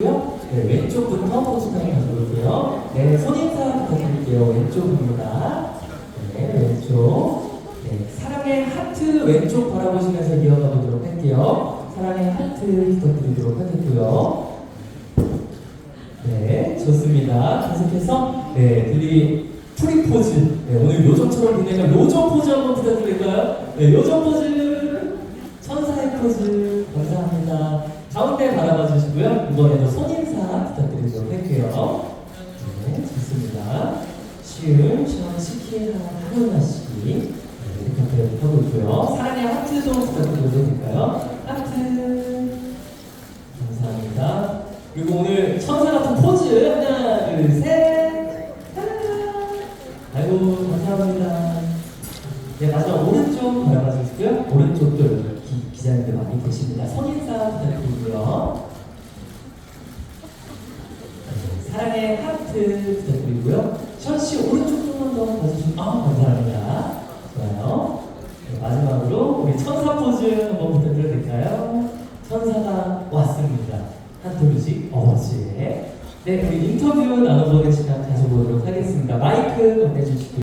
네, 왼쪽부터 포즈까지 가져볼게요. 네, 손인사 부탁드릴게요. 왼쪽입니다. 네, 왼쪽. 네, 사랑의 하트 왼쪽 바라보시면서 이어가 보도록 할게요. 사랑의 하트 부탁드리도록 하겠고요. 네, 좋습니다. 계속해서 네, 둘이 프리 포즈. 네, 오늘 요정처럼 빛내는 요정 포즈 한번 부탁드릴까요? 네, 요정 포즈. 천사의 포즈. 가운데 바라봐 주시고요. 이번에도 손인사 부탁드리도록 할게요. 네, 좋습니다. 시은, 시원, 시키, 하나, 씨. 네, 이렇게 하고 있고요. 사랑의 하트 좀 부탁드려도 될까요? 하트. 감사합니다. 그리고 오늘 천사 같은 포즈 하나, 둘, 셋. 아이고 감사합니다. 네 마지막 오른쪽 바라봐 주시고요. 오른쪽도 기, 기자님들 많이 계십니다. 선인사 부탁드리고요. 네, 사랑의 하트 부탁드리고요. 션씨 오른쪽 조금만 더 봐주시면 아 감사합니다. 좋아요. 네, 마지막으로 우리 천사 포즈 한번 부탁드려도 될까요? 천사가 왔습니다. 한토뮤직 어워즈에 네 우리 인터뷰 나눠보는 시간 가져보도록 하겠습니다.